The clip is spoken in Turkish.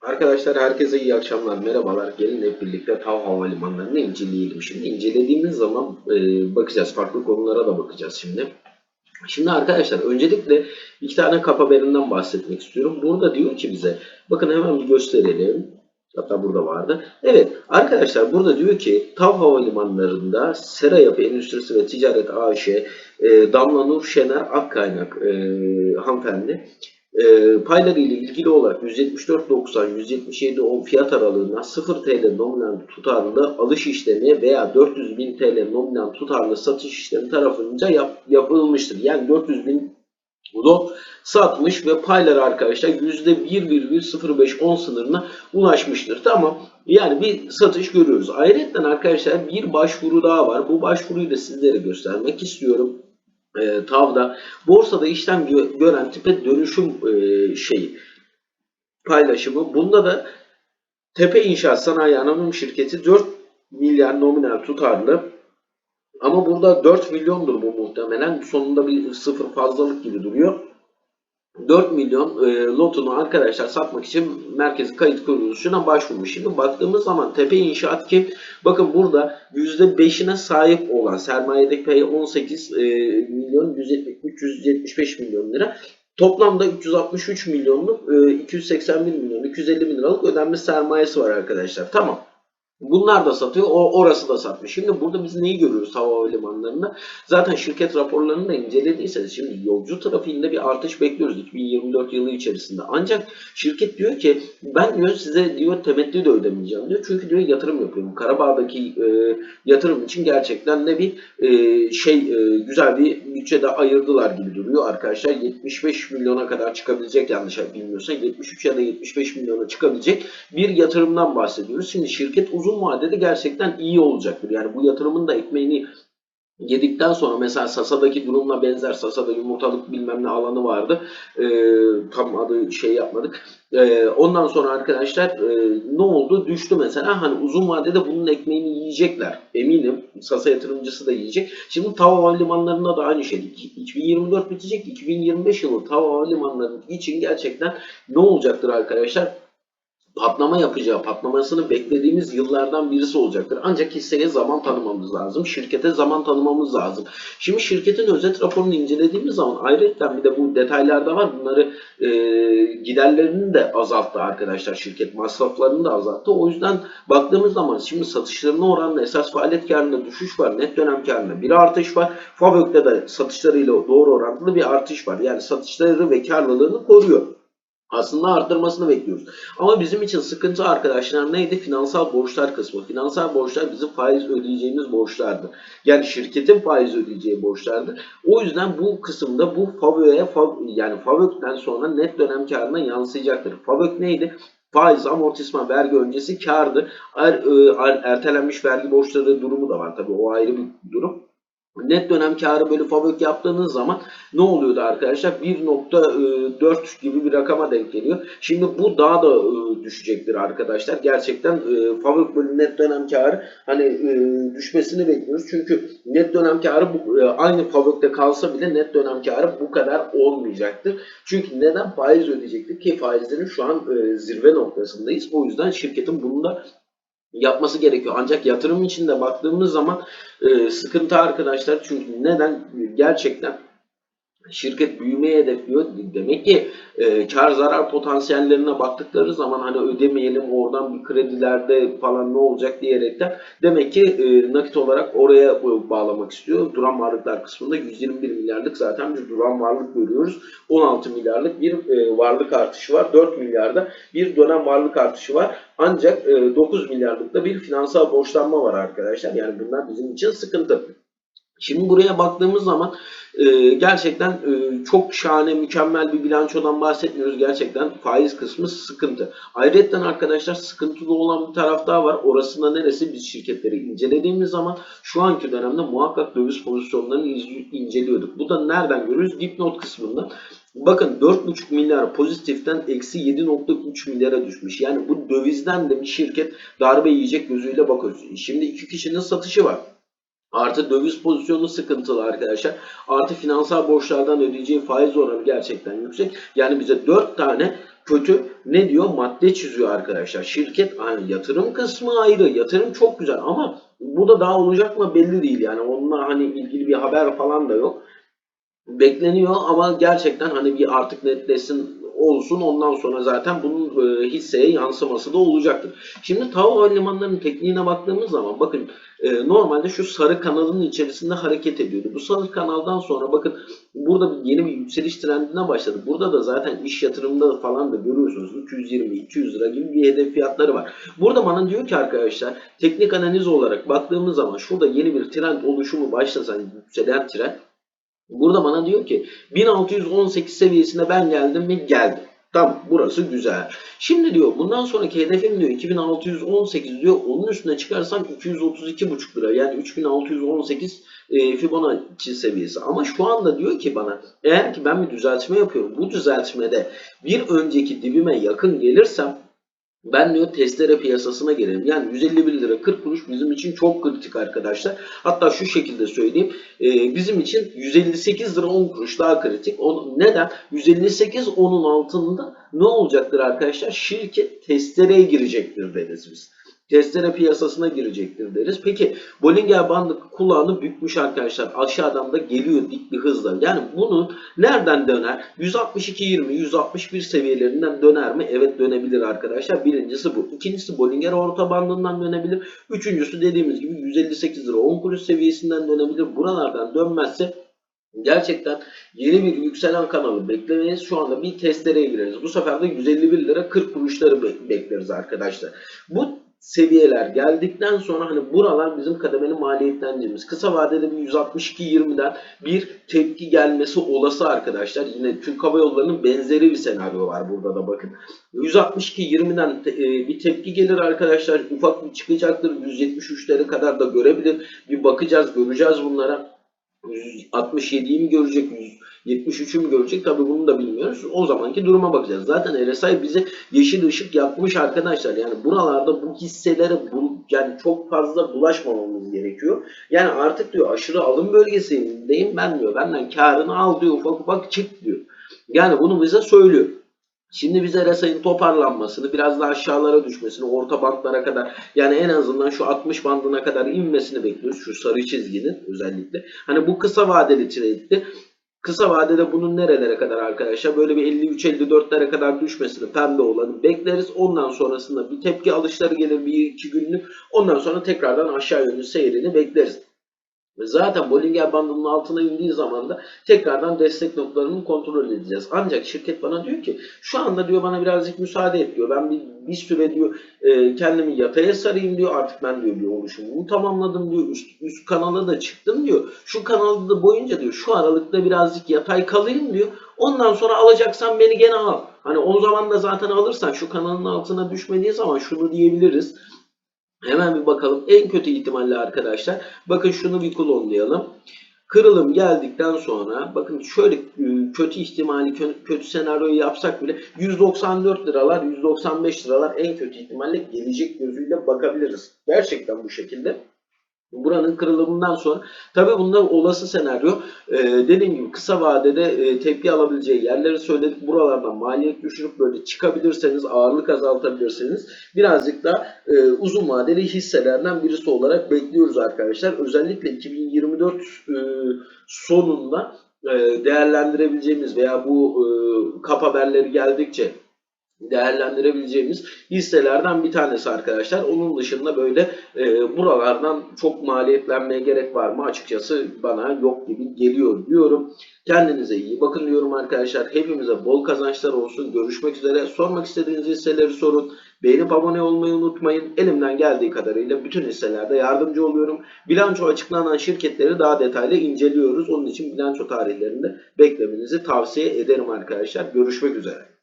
Arkadaşlar herkese iyi akşamlar, merhabalar. Gelin hep birlikte TAV Havalimanları'nı inceleyelim. Şimdi incelediğimiz zaman e, bakacağız, farklı konulara da bakacağız şimdi. Şimdi arkadaşlar öncelikle iki tane kap haberinden bahsetmek istiyorum. Burada diyor ki bize, bakın hemen bir gösterelim. Hatta burada vardı. Evet arkadaşlar burada diyor ki TAV Havalimanları'nda Sera Yapı Endüstrisi ve Ticaret AŞ e, Damla Nur Şener Akkaynak e, hanımefendi e, payları ile ilgili olarak 174.90 177 10 fiyat aralığında 0 TL nominal tutarlı alış işlemi veya 400 bin TL nominal tutarlı satış işlemi tarafınca yap, yapılmıştır. Yani 400 bin lot satmış ve payları arkadaşlar %1,0510 sınırına ulaşmıştır. Tamam. Yani bir satış görüyoruz. Ayrıca arkadaşlar bir başvuru daha var. Bu başvuruyu da sizlere göstermek istiyorum e, TAV'da borsada işlem gö- gören tipe dönüşüm e, şeyi paylaşımı. Bunda da Tepe İnşaat Sanayi Anonim Şirketi 4 milyar nominal tutarlı ama burada 4 milyondur bu muhtemelen. Sonunda bir sıfır fazlalık gibi duruyor. 4 milyon e, lotunu arkadaşlar satmak için merkezi kayıt kuruluşuna başvurmuş. Şimdi baktığımız zaman Tepe İnşaat kim? Bakın burada %5'ine sahip olan sermayedeki payı 18 e, milyon 170, 375 milyon lira. Toplamda 363 milyonluk, e, 281 milyon, 250 bin liralık ödenme sermayesi var arkadaşlar. Tamam. Bunlar da satıyor, o orası da satmış. Şimdi burada biz neyi görüyoruz hava limanlarında? Zaten şirket raporlarını da incelediyseniz şimdi yolcu trafiğinde bir artış bekliyoruz 2024 yılı içerisinde. Ancak şirket diyor ki ben diyor size diyor temettü de ödemeyeceğim diyor. Çünkü diyor yatırım yapıyorum. Karabağ'daki e, yatırım için gerçekten de bir e, şey e, güzel bir bütçede ayırdılar gibi duruyor arkadaşlar. 75 milyona kadar çıkabilecek yanlış bilmiyorsam 73 ya da 75 milyona çıkabilecek bir yatırımdan bahsediyoruz. Şimdi şirket uzun vadede gerçekten iyi olacaktır. Yani bu yatırımın da ekmeğini yedikten sonra mesela Sasa'daki durumla benzer Sasa'da yumurtalık bilmem ne alanı vardı. Ee, tam adı şey yapmadık. Ee, ondan sonra arkadaşlar e, ne oldu? Düştü mesela. Hani uzun vadede bunun ekmeğini yiyecekler. Eminim. Sasa yatırımcısı da yiyecek. Şimdi TAV Havalimanları'nda da aynı şey. 2024 bitecek. 2025 yılı TAV Havalimanları için gerçekten ne olacaktır arkadaşlar? Patlama yapacağı, patlamasını beklediğimiz yıllardan birisi olacaktır. Ancak hisseye zaman tanımamız lazım. Şirkete zaman tanımamız lazım. Şimdi şirketin özet raporunu incelediğimiz zaman ayrıca bir de bu detaylarda var. Bunları e, giderlerini de azalttı arkadaşlar şirket. Masraflarını da azalttı. O yüzden baktığımız zaman şimdi satışlarına oranla esas faaliyet karında düşüş var. Net dönem karında bir artış var. Fabök'te de satışlarıyla doğru orantılı bir artış var. Yani satışları ve karlılığını koruyor aslında arttırmasını bekliyoruz. Ama bizim için sıkıntı arkadaşlar neydi? Finansal borçlar kısmı. Finansal borçlar bizim faiz ödeyeceğimiz borçlardı. Yani şirketin faiz ödeyeceği borçlardı. O yüzden bu kısımda bu FAVÖ'ye yani FAVÖK'ten sonra net dönem karına yansıyacaktır. FAVÖK neydi? Faiz, amortisman, vergi öncesi kardı. Er, er, ertelenmiş vergi borçları durumu da var tabii o ayrı bir durum. Net dönem karı bölü fabrik yaptığınız zaman ne oluyordu arkadaşlar? 1.4 gibi bir rakama denk geliyor. Şimdi bu daha da düşecektir arkadaşlar. Gerçekten fabrik bölü net dönem karı hani düşmesini bekliyoruz. Çünkü net dönem karı aynı fabrikte kalsa bile net dönem karı bu kadar olmayacaktır. Çünkü neden faiz ödeyecektir ki faizlerin şu an zirve noktasındayız. O yüzden şirketin bunu da yapması gerekiyor. Ancak yatırım içinde baktığımız zaman e, sıkıntı arkadaşlar. Çünkü neden? Gerçekten şirket büyümeye hedefliyor. Demek ki e, kar zarar potansiyellerine baktıkları zaman hani ödemeyelim oradan bir kredilerde falan ne olacak diyerekten demek ki e, nakit olarak oraya bağlamak istiyor. Duran varlıklar kısmında 121 milyarlık zaten bir duran varlık görüyoruz. 16 milyarlık bir e, varlık artışı var. 4 milyarda bir dönem varlık artışı var. Ancak e, 9 milyarlıkta bir finansal borçlanma var arkadaşlar. Yani bunlar bizim için sıkıntı. Şimdi buraya baktığımız zaman e, gerçekten e, çok şahane, mükemmel bir bilançodan bahsetmiyoruz. Gerçekten faiz kısmı sıkıntı. Ayrıca arkadaşlar sıkıntılı olan bir taraf daha var. Orasında neresi? Biz şirketleri incelediğimiz zaman şu anki dönemde muhakkak döviz pozisyonlarını inceliyorduk. Bu da nereden görüyoruz? Dipnot kısmından. Bakın 4,5 milyar pozitiften eksi 7,3 milyara düşmüş. Yani bu dövizden de bir şirket darbe yiyecek gözüyle bakıyoruz. Şimdi iki kişinin satışı var. Artı döviz pozisyonu sıkıntılı arkadaşlar. Artı finansal borçlardan ödeyeceği faiz oranı gerçekten yüksek. Yani bize 4 tane kötü. Ne diyor? Madde çiziyor arkadaşlar. Şirket yani yatırım kısmı ayrı. Yatırım çok güzel ama bu da daha olacak mı belli değil. Yani onunla hani ilgili bir haber falan da yok. Bekleniyor ama gerçekten hani bir artık netleşsin olsun ondan sonra zaten bunun e, hisseye yansıması da olacaktır. Şimdi TAV havalimanlarının tekniğine baktığımız zaman bakın e, normalde şu sarı kanalın içerisinde hareket ediyordu. Bu sarı kanaldan sonra bakın burada yeni bir yükseliş trendine başladı. Burada da zaten iş yatırımında falan da görüyorsunuz 220-200 lira gibi bir hedef fiyatları var. Burada bana diyor ki arkadaşlar teknik analiz olarak baktığımız zaman şurada yeni bir trend oluşumu başlasa hani yükselen trend Burada bana diyor ki 1618 seviyesine ben geldim mi? Geldim. Tamam burası güzel. Şimdi diyor bundan sonraki hedefim diyor 2618 diyor. Onun üstüne çıkarsam 232,5 lira. Yani 3618 e, Fibonacci seviyesi. Ama şu anda diyor ki bana eğer ki ben bir düzeltme yapıyorum. Bu düzeltmede bir önceki dibime yakın gelirsem ben diyor testere piyasasına girelim. Yani 151 lira 40 kuruş bizim için çok kritik arkadaşlar. Hatta şu şekilde söyleyeyim. e, bizim için 158 lira 10 kuruş daha kritik. O, neden? 158 onun altında ne olacaktır arkadaşlar? Şirket testereye girecektir deriz biz. Testere piyasasına girecektir deriz. Peki Bollinger bandı kulağını bükmüş arkadaşlar. Aşağıdan da geliyor dik bir hızla. Yani bunu nereden döner? 162.20, 161 seviyelerinden döner mi? Evet dönebilir arkadaşlar. Birincisi bu. İkincisi Bollinger orta bandından dönebilir. Üçüncüsü dediğimiz gibi 158 lira 10 kuruş seviyesinden dönebilir. Buralardan dönmezse Gerçekten yeni bir yükselen kanalı beklemeyiz. Şu anda bir testereye gireriz. Bu sefer de 151 lira 40 kuruşları be- bekleriz arkadaşlar. Bu seviyeler geldikten sonra hani buralar bizim kademeli maliyetlendiğimiz kısa vadede bir 162.20'den bir tepki gelmesi olası arkadaşlar. Yine Türk Hava Yolları'nın benzeri bir senaryo var burada da bakın. 162.20'den te- e, bir tepki gelir arkadaşlar. Ufak bir çıkacaktır. 173'lere kadar da görebilir. Bir bakacağız, göreceğiz bunlara. 167'yi mi görecek, 173'ü mü görecek tabi bunu da bilmiyoruz. O zamanki duruma bakacağız. Zaten RSI bize yeşil ışık yakmış arkadaşlar. Yani buralarda bu hisselere bu, yani çok fazla bulaşmamamız gerekiyor. Yani artık diyor aşırı alım bölgesindeyim ben diyor. Benden karını al diyor ufak ufak çık diyor. Yani bunu bize söylüyor. Şimdi bize RSI'nin toparlanmasını, biraz daha aşağılara düşmesini, orta bantlara kadar yani en azından şu 60 bandına kadar inmesini bekliyoruz. Şu sarı çizginin özellikle. Hani bu kısa vadeli trade'ti. Kısa vadede bunun nerelere kadar arkadaşlar böyle bir 53-54'lere kadar düşmesini pembe olanı bekleriz. Ondan sonrasında bir tepki alışları gelir bir iki günlük. Ondan sonra tekrardan aşağı yönlü seyrini bekleriz. Ve Zaten Bollinger bandının altına indiği zaman da tekrardan destek noktalarını kontrol edeceğiz. Ancak şirket bana diyor ki şu anda diyor bana birazcık müsaade et diyor. Ben bir, bir süre diyor e, kendimi yataya sarayım diyor. Artık ben diyor bir oluşumumu tamamladım diyor. Üst, üst kanala da çıktım diyor. Şu kanalda da boyunca diyor şu aralıkta birazcık yatay kalayım diyor. Ondan sonra alacaksan beni gene al. Hani o zaman da zaten alırsan şu kanalın altına düşmediği zaman şunu diyebiliriz. Hemen bir bakalım. En kötü ihtimalle arkadaşlar. Bakın şunu bir klonlayalım. Kırılım geldikten sonra bakın şöyle e, kötü ihtimali kö- kötü senaryoyu yapsak bile 194 liralar 195 liralar en kötü ihtimalle gelecek gözüyle bakabiliriz. Gerçekten bu şekilde. Buranın kırılımından sonra tabi bunlar olası senaryo Ee, dediğim gibi kısa vadede e, tepki alabileceği yerleri söyledik. Buralardan maliyet düşürüp böyle çıkabilirseniz ağırlık azaltabilirseniz birazcık da e, uzun vadeli hisselerden birisi olarak bekliyoruz arkadaşlar. Özellikle 2024 e, sonunda e, değerlendirebileceğimiz veya bu e, kap haberleri geldikçe değerlendirebileceğimiz hisselerden bir tanesi arkadaşlar. Onun dışında böyle e, buralardan çok maliyetlenmeye gerek var mı açıkçası bana yok gibi geliyor diyorum. Kendinize iyi bakın diyorum arkadaşlar. Hepimize bol kazançlar olsun. Görüşmek üzere. Sormak istediğiniz hisseleri sorun. Beğenip abone olmayı unutmayın. Elimden geldiği kadarıyla bütün hisselerde yardımcı oluyorum. Bilanço açıklanan şirketleri daha detaylı inceliyoruz. Onun için bilanço tarihlerinde beklemenizi tavsiye ederim arkadaşlar. Görüşmek üzere.